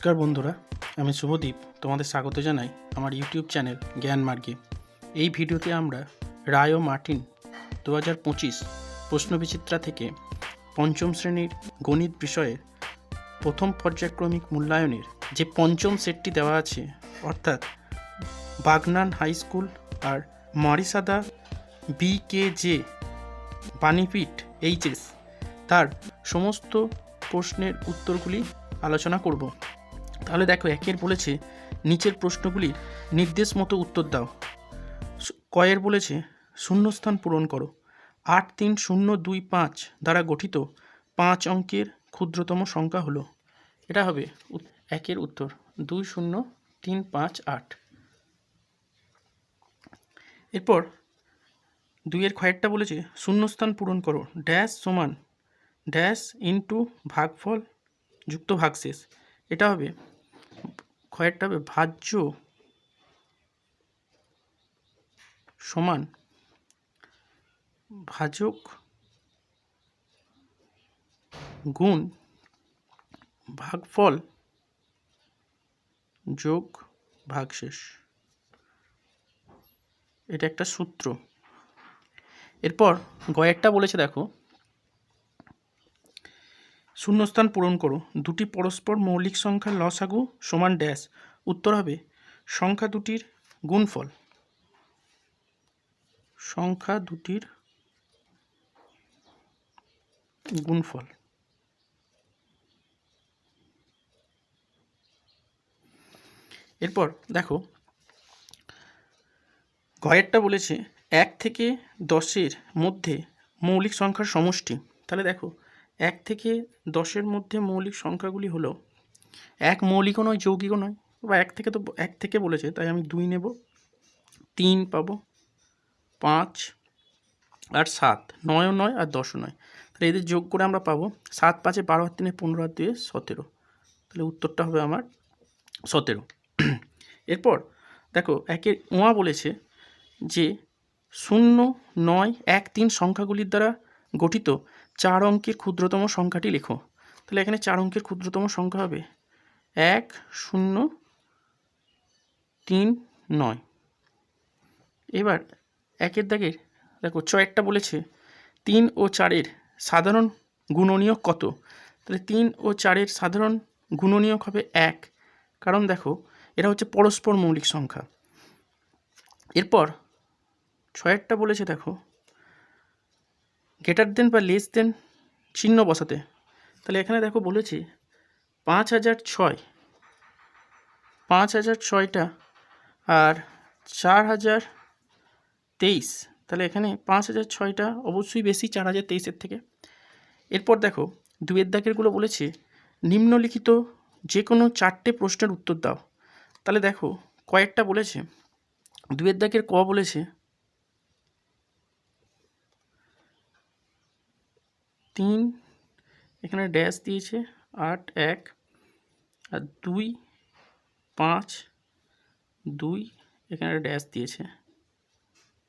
নমস্কার বন্ধুরা, আমি শুভদীপ তোমাদের স্বাগত জানাই আমার ইউটিউব চ্যানেল জ্ঞান মার্গে। এই ভিডিওতে আমরা রায় ও মার্টিন দু হাজার পঁচিশ প্রশ্নবিচিত্রা থেকে পঞ্চম শ্রেণির গণিত বিষয়ে প্রথম পর্যায়ক্রমিক মূল্যায়নের যে পঞ্চম সেটটি দেওয়া আছে, অর্থাৎ বাগনান হাই স্কুল আর Morisada B K J Banipith HS তার সমস্ত প্রশ্নের উত্তরগুলি আলোচনা করব। তাহলে দেখো, একের বলেছে, নিচের প্রশ্নগুলির নির্দেশ মতো উত্তর দাও। কয়ের বলেছে, শূন্যস্থান পূরণ করো। আট তিন শূন্য দুই পাঁচ দ্বারা গঠিত পাঁচ অঙ্কের ক্ষুদ্রতম সংখ্যা হলো। এটা হবে একের উত্তর, দুই শূন্য তিন পাঁচ আট। এরপর দুইয়ের ক্ষয়েরটা বলেছে, শূন্যস্থান পূরণ করো, ড্যাশ সমান, ড্যাশ ইন্টু ভাগফল যুক্ত ভাগশেষ। এটা হবে ক্ষয়েরটা হবে ভাজ্য সমান ভাজক গুণ ভাগফল যোগ ভাগশেষ। এটা একটা সূত্র। এরপর গয়েরটা বলেছে, দেখো শূন্যস্থান পূরণ করো। দুটি পরস্পর মৌলিক সংখ্যার লসাগু সমান ড্যাশ। উত্তর হবে সংখ্যা দুটির গুণফল। সংখ্যা দুটির গুণফল। এরপর দেখো, গয়েরটা বলেছে এক থেকে দশের মধ্যে মৌলিক সংখ্যার সমষ্টি। তাহলে দেখো এক থেকে দশের মধ্যে মৌলিক সংখ্যাগুলি হলো, এক মৌলিকও নয়, যৌগিকও নয়, বা এক থেকে তো এক থেকে বলেছে, তাই আমি দুই নেব, তিন পাবো, পাঁচ আর সাত, নয়ও নয় আর দশও নয়। তাহলে এদের যোগ করে আমরা পাবো সাত পাঁচে বারো আর তিনে পনেরো আর দুয়ে সতেরো। তাহলে উত্তরটা হবে আমার সতেরো। এরপর দেখো একের ওয়া বলেছে যে শূন্য, নয়, এক, তিন সংখ্যাগুলির দ্বারা গঠিত চার অঙ্কের ক্ষুদ্রতম সংখ্যাটি লেখো। তাহলে এখানে চার অঙ্কের ক্ষুদ্রতম সংখ্যা হবে এক, শূন্য, তিন, নয়। এবার একের দাগের, দেখো ছয়েরটা বলেছে, তিন ও চারের সাধারণ গুণনীয়ক কত? তাহলে তিন ও চারের সাধারণ গুণনীয়ক হবে এক। কারণ দেখো, এরা হচ্ছে পরস্পর মৌলিক সংখ্যা। এরপর ছয়েরটা বলেছে দেখো গ্রেটার দেন বা লেস দেন চিহ্ন বসাতে। তাহলে এখানে দেখো বলেছে, পাঁচ হাজার ছয়। পাঁচ হাজার ছয়টা আর চার হাজার তেইশ। তাহলে এখানে পাঁচ হাজার ছয়টা অবশ্যই বেশি, চার হাজার তেইশের থেকে। এরপর দেখো দুয়ের দাগেরগুলো বলেছে, নিম্নলিখিত যে কোনো চারটে প্রশ্নের উত্তর দাও। তাহলে দেখো, কয়েকটা বলেছে দুয়ের দাগের ক বলেছে তিন, এখানে ড্যাশ দিয়েছে, আট, এক, আর দুই, পাঁচ, দুই, এখানে ড্যাশ দিয়েছে,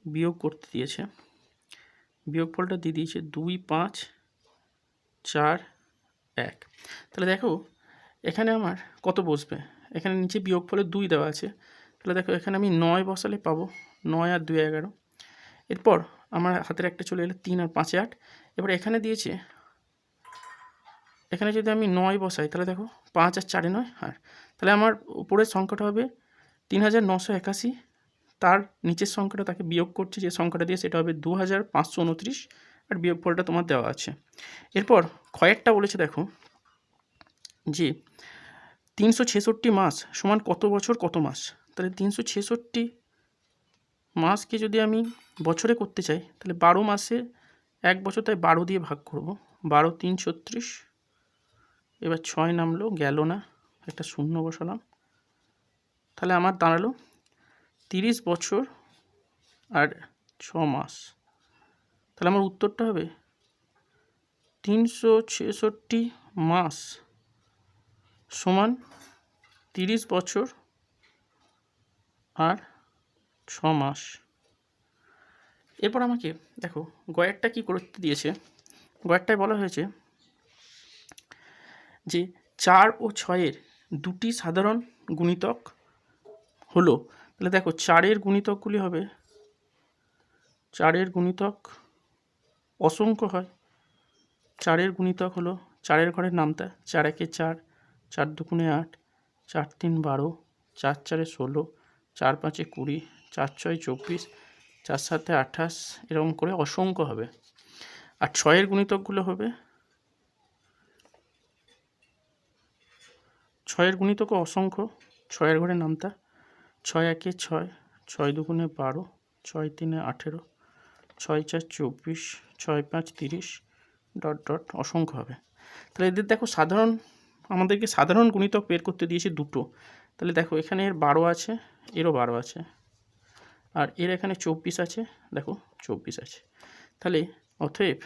বিয়োগ করতে দিয়েছে। বিয়োগফলটা দিয়ে দিয়েছে দুই, পাঁচ, চার, এক। তাহলে দেখো, এখানে আমার কত বসবে? এখানে নিচে বিয়োগফলে দুই দেওয়া আছে। তাহলে দেখো, এখানে আমি নয় বসালে পাবো, নয় আর দুই এগারো। এরপর আমার হাতের একটা চলে এলো তিন আর পাঁচে আট। এবার এখানে দিয়েছে। এখানে যদি আমি নয় বসাই, তাহলে দেখো পাঁচ আর চারে নয়, আর তাহলে আমার উপরের সংখ্যাটা হবে তিন হাজার নশো একাশি। তার নিচের সংখ্যাটা তাকে বিয়োগ করছে, যে সংখ্যাটা দিয়ে সেটা হবে দু হাজার পাঁচশো উনত্রিশ, আর বিয়োগফলটা তোমার দেওয়া আছে। এরপর ক্ষয়েরটা বলেছে দেখো যে তিনশো ছেষট্টি মাস সমান কত বছর, কত মাস? তাহলে তিনশো ছেষট্টি মাসকে যদি আমি বছরে করতে চাই, তাহলে বারো মাসে এক বছর তাই বারো দিয়ে ভাগ করব। বারো, তিন, ছত্রিশ। এবার ছয় নামলো, গেল না। একটা শূন্য বসালাম। তাহলে আমার দাঁড়াল তিরিশ বছর আর ছ মাস। তাহলে আমার উত্তরটা হবে তিনশো ছেষট্টি মাস সমান তিরিশ বছর আর ছ মাস। এরপর আমাকে, দেখো, গয়েরটা কী করতে দিয়েছে? গয়েরটায় বলা হয়েছে যে চার ও ছয়ের দুটি সাধারণ গুণিতক হলো, তাহলে দেখো, চারের গুণিতকগুলি হবে, চারের গুণিতক অসংখ্য হয়, চারের গুণিতক হলো, চারের ঘরের নামতা চার একে চার চার দুগুণে আট, চার তিন বারো, চার চারে ষোলো, চার পাঁচে কুড়ি, চার ছয় চব্বিশ চার সাথে আঠাশ, এরকম করে অসংখ্য হবে। আর ছয়ের গুণিতকগুলো হবে। ছয়ের গুণিতকও অসংখ্য, ছয়ের ঘরে নামতা। ছয় একে ছয় ছয় দুগুণে বারো, ছয় তিনে আঠেরো, ছয় চার চব্বিশ, ছয় পাঁচ তিরিশ, ডট ডট অসংখ্য হবে। তাহলে এদের দেখো সাধারণ, আমাদেরকে সাধারণ গুণিতক বের করতে দিয়েছে দুটো। তাহলে দেখো এখানে এর বারো আছে, এরও বারো আছে। আর এর এখানে চব্বিশ আছে, দেখো চব্বিশ আছে। তাহলে অতএব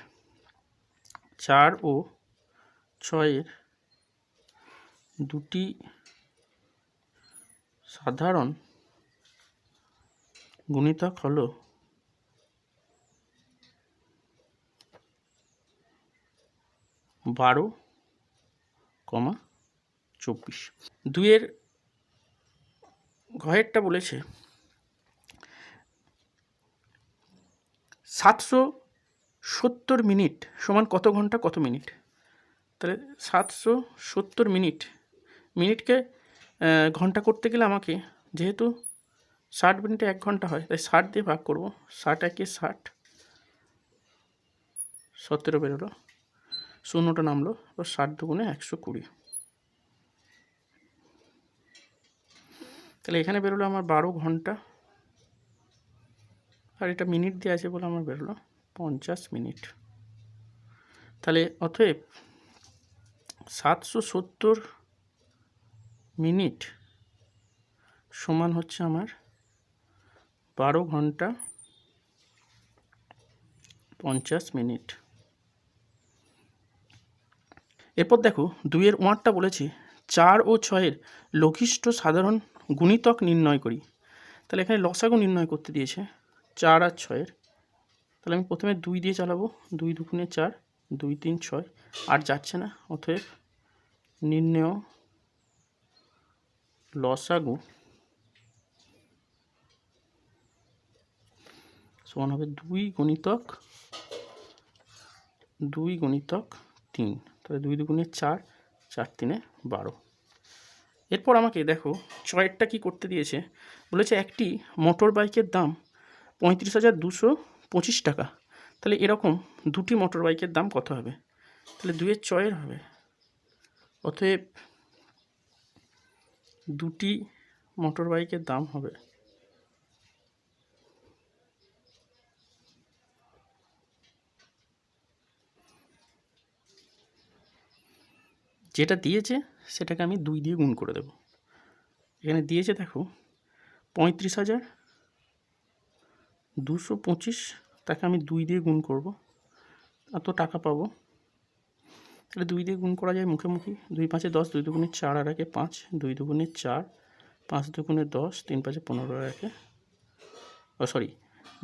চার ও ছয়ের দুটি সাধারণ গুণিতক হলো বারো কমা চব্বিশ। দুইয়ের ঘয়েরটা বলেছে সাতশো সত্তর মিনিট সমান কত ঘণ্টা, কত মিনিট? তাহলে সাতশো সত্তর মিনিট, মিনিটকে ঘণ্টা করতে গেলে আমাকে যেহেতু ষাট মিনিটে এক ঘণ্টা হয়, তাই ষাট দিয়ে ভাগ করব, ষাট একে ষাট, সতেরো বেরোলো, শূন্যটা নামলো, এবার ষাট দুগুণে একশো কুড়ি। তাহলে এখানে বেরোলো আমার বারো ঘণ্টা আর এটা মিনিট দিয়ে আছে বলে আমার বেরোলো। পঞ্চাশ মিনিট। তাহলে অতএব সাতশো সত্তর মিনিট সমান হচ্ছে আমার বারো ঘণ্টা পঞ্চাশ মিনিট। এরপর দেখো, দুইয়ের ওয়াঁটটা বলেছে, চার ও ছয়ের লঘিষ্ঠ সাধারণ গুণিতক নির্ণয় করি। তাহলে এখানে লসাগু নির্ণয় করতে দিয়েছে। চার আর ছয়ের। তাহলে আমি প্রথমে দুই দিয়ে চালাবো। দুই দুগুণে চার, দুই তিন ছয়। আর যাচ্ছে না, অতএব নির্ণেয় লসাগু সমান হবে দুই গণিতক দুই গণিতক তিন। তাহলে দুই দুগুণে চার চার তিনে বারো। এরপর আমাকে দেখো, ছয়েরটা কি করতে দিয়েছে? বলেছে একটি মোটর বাইকের দাম পঁয়ত্রিশ হাজার দুশো পঁচিশ টাকা। তাহলে এরকম দুটি মোটর বাইকের দাম কত হবে? তাহলে দুইয়ের ছয়ের হবে। অতএব দুটি মোটর বাইকের দাম হবে যেটা দিয়েছে সেটাকে আমি দুই দিয়ে গুণ করে দেব। এখানে দিয়েছে দেখো পঁয়ত্রিশ হাজার দুশো পঁচিশ, তাকে আমি দুই দিয়ে গুণ করব। এত টাকা পাবো। তাহলে দুই দিয়ে গুণ করা যায় মুখে মুখে। দুই পাঁচে দশ, দুই দুগুণে চার আর একে পাঁচ, দুই দুগুণে চার, পাঁচ দুগুণে দশ, তিন পাঁচে পনেরো আর একে, ও সরি,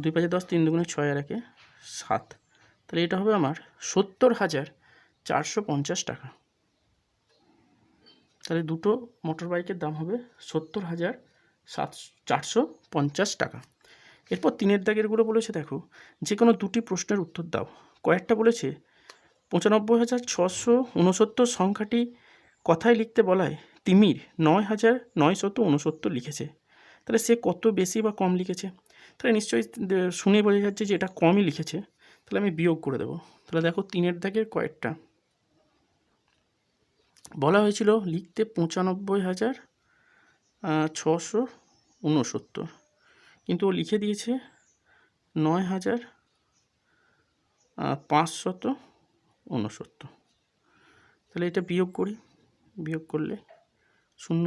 দুই পাঁচে দশ, তিন দুগুণে ছয় আর একে সাত। তাহলে এটা হবে আমার সত্তর হাজার চারশো পঞ্চাশ টাকা। তাহলে দুটো মোটর বাইকের দাম হবে সত্তর হাজার সাত চারশো পঞ্চাশ টাকা। এরপর তিনের দাগেরগুলো বলেছে, দেখো যে কোনো দুটি প্রশ্নের উত্তর দাও। কয়েকটা বলেছে, পঁচানব্বই হাজার ছশো উনসত্তর সংখ্যাটি কথায় লিখতে বলায় তিমির নয় হাজার নয়শত উনসত্তর লিখেছে। তাহলে সে কত বেশি বা কম লিখেছে? তাহলে নিশ্চয়ই শুনে বোঝা যাচ্ছে যে এটা কমই লিখেছে। তাহলে আমি বিয়োগ করে দেবো। তাহলে দেখো তিনের দাগের কয়েকটা। বলা হয়েছিল লিখতে পঁচানব্বই হাজার ছশো উনসত্তর। কিন্তু ও লিখে দিয়েছে নয় হাজার পাঁচশত উনসত্তর তাহলে এটা বিয়োগ করি। বিয়োগ করলে শূন্য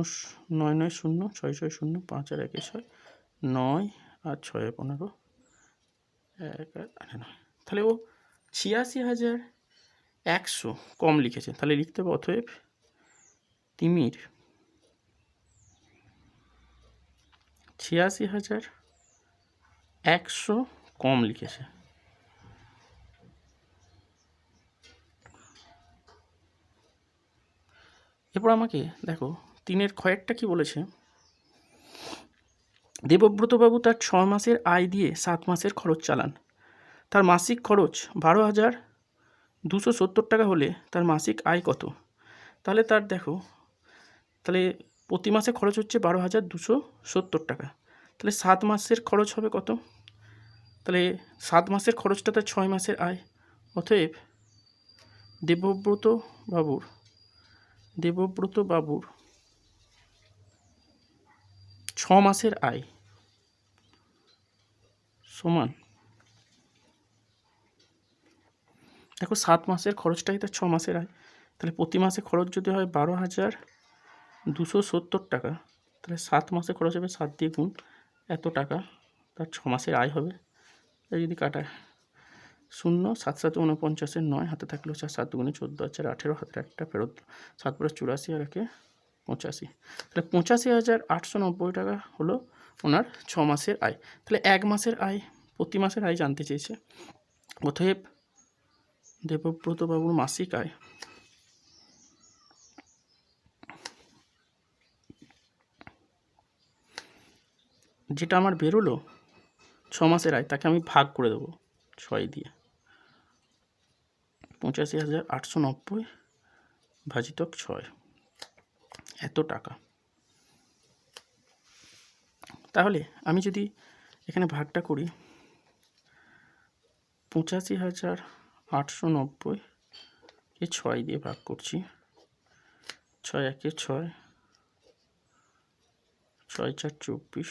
নয় নয় শূন্য, ছয় ছয় শূন্য, পাঁচ আর একে ছয়, নয় আর ছয় পনেরো, এক আর নয়। তাহলে ও ছিয়াশি হাজার একশো কম লিখেছে। তাহলে লিখতে হবে অতএব তিমির। ছিয়াশি হাজার একশো কম লিখেছে। এরপর আমাকে, দেখো, তিনের ক্ষয়েরটা কি বলেছে? দেবব্রতবাবু তার ছ মাসের আয় দিয়ে সাত মাসের খরচ চালান। তার মাসিক খরচ বারো হাজার দুশো সত্তর টাকা হলে তার মাসিক আয় কত? তাহলে তার, দেখো, তাহলে প্রতি মাসে খরচ হচ্ছে বারো হাজার দুশো সত্তর টাকা। তাহলে সাত মাসের খরচ হবে কত? তাহলে সাত মাসের খরচটা তার ছয় মাসের আয়। অতএব দেবব্রত বাবুর দেবব্রত বাবুর ছ মাসের আয় সমান, দেখো সাত মাসের খরচটাই তার ছ মাসের আয়। তাহলে প্রতি মাসে খরচ যদি হয় বারো হাজার দুশো সত্তর টাকা, তাহলে সাত মাসে খরচ হবে সাত দিয়ে গুণ এত টাকা, তার ছ মাসের আয় হবে। তাই যদি কাটায়, শূন্য, সাত সাত উনপঞ্চাশের নয়, হাতে থাকল চার সাত দুগুণে চোদ্দ, আর আঠেরো, হাতের একটা ফেরত, সাত পরে চুরাশি আর একে পঁচাশি। তাহলে পঁচাশি হাজার আটশো নব্বই টাকা হলো ওনার ছ মাসের আয়। তাহলে এক মাসের আয়, প্রতি মাসের আয় জানতে চেয়েছে। অতএব দেবব্রত বাবুর মাসিক আয় যেটা আমার বেরোলো ছ মাসের আয়, তাকে আমি ভাগ করে দেবো ছয় দিয়ে। পঁচাশি হাজার আটশো নব্বই ভাজিতক ছয়। এত টাকা। তাহলে আমি যদি এখানে ভাগটা করি, পঁচাশি হাজার আটশো নব্বই কে ছয় দিয়ে ভাগ করছি, ছয় একে ছয় ছয় চার চব্বিশ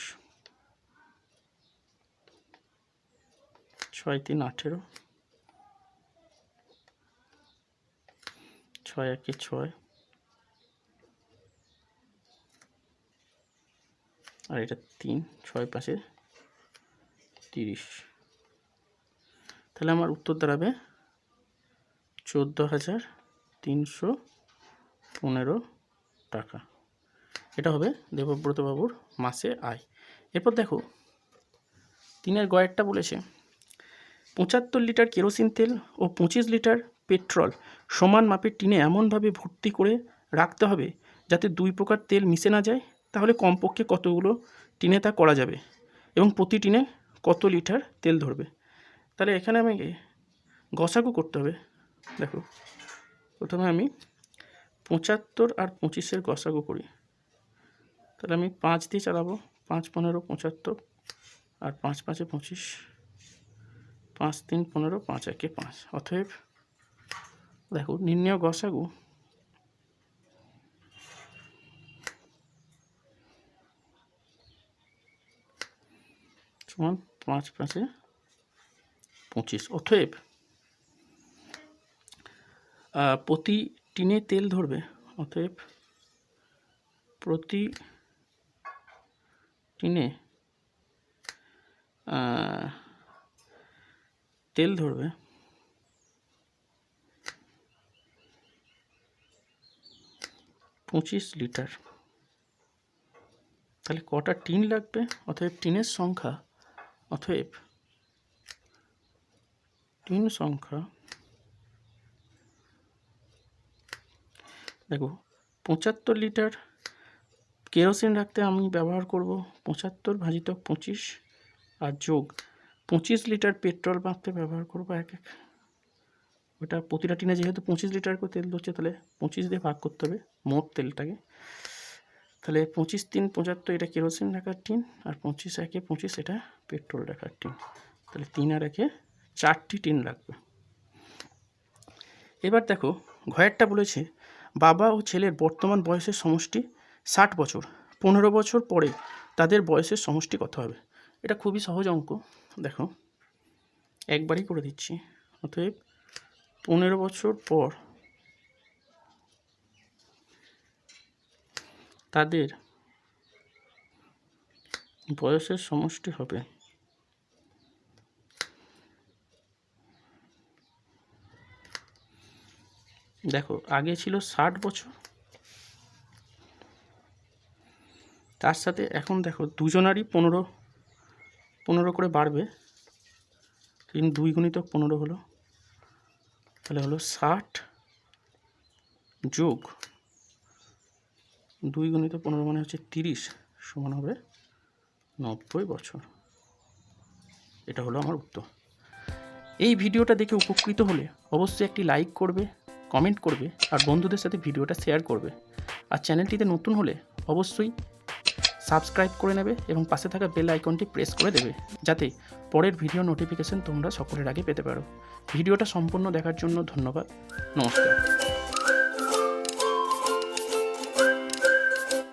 ছয় তিন আঠেরো। ছয় একে ছয়। আর এটা তিন, ছয় পাশে তিরিশ। তাহলে আমার উত্তর দাঁড়াবে চোদ্দ হাজার তিনশো পনেরো টাকা। এটা হবে দেবব্রত বাবুর মাসে আয়। এরপর দেখো, তিনের গয়েরটা বলেছে পঁচাত্তর লিটার কেরোসিন তেল ও পঁচিশ লিটার পেট্রোল সমান মাপের টিনে এমনভাবে ভর্তি করে রাখতে হবে যাতে দুই প্রকার তেল মিশে না যায়। তাহলে কমপক্ষে কতগুলো টিনে তা করা যাবে এবং প্রতি টিনে কত লিটার তেল ধরবে। তাহলে এখানে আমাকে গসাগু করতে হবে। দেখো, প্রথমে আমি পঁচাত্তর আর পঁচিশের গসাগু করি। তাহলে আমি পাঁচ দিয়ে চালাবো, পাঁচ পনেরো, পঁচাত্তর আর পাঁচ পাঁচে পঁচিশ। পাঁচ তিন পনেরো পাঁচ একে পাঁচ। অতএব দেখো, নির্ণয় গসাগু। সমান পাঁচ পাঁচে পঁচিশ। অতএব প্রতি টিনে তেল ধরবে। অতএব, প্রতি টিনে তেল ধরবে। পঁচিশ লিটার। তাহলে কটা টিন লাগবে? অতএব টিনের সংখ্যা, অতএব টিন সংখ্যা, দেখো, পঁচাত্তর লিটার কেরোসিন রাখতে আমি ব্যবহার করব। পঁচাত্তর ভাজিতক পঁচিশ আর যোগ পঁচিশ লিটার পেট্রোল মাপতে ব্যবহার করব এক এক। ওটা প্রতিটা টিনে যেহেতু পঁচিশ লিটার করে তেল ধরছে, তাহলে পঁচিশ দিয়ে ভাগ করতে হবে মোট তেলটাকে। তাহলে পঁচিশ তিন পঁচাত্তর এটা কেরোসিন রাখার টিন, আর পঁচিশ একে পঁচিশ এটা পেট্রোল রাখার টিন। তাহলে তিন আর একে চারটি টিন লাগবে। এবার দেখো, ঘয়েরটা বলেছে, বাবা ও ছেলের বর্তমান বয়সের সমষ্টি ষাট বছর। পনেরো বছর পরে তাদের বয়সের সমষ্টি কত হবে? এটা খুবই সহজ অঙ্ক। দেখো, একবারই করে দিচ্ছি। অতএব পনেরো বছর পর তাদের বয়সের সমষ্টি হবে দেখো, আগে ছিল ষাট বছর। তার সাথে এখন দেখো, দুজনারই পনেরো পনেরো করে বাড়বে। তিন দুই গুণিত পনেরো হলো। তাহলে হলো ষাট যোগ দুই গুণিত পনেরো মানে হচ্ছে তিরিশ সমান হবে নব্বই বছর। এটা হলো আমার উত্তর। এই ভিডিওটা দেখে উপকৃত হলে অবশ্যই একটি লাইক করবে, কমেন্ট করবে আর বন্ধুদের সাথে ভিডিওটা শেয়ার করবে। আর চ্যানেলটিতে নতুন হলে অবশ্যই সাবস্ক্রাইব করে নেবে এবং পাশে থাকা বেল আইকনটি প্রেস করে দেবে, যাতে পরের ভিডিও নোটিফিকেশন তোমরা সকলের আগে পেতে পারো। ভিডিওটা সম্পূর্ণ দেখার জন্য ধন্যবাদ। নমস্কার।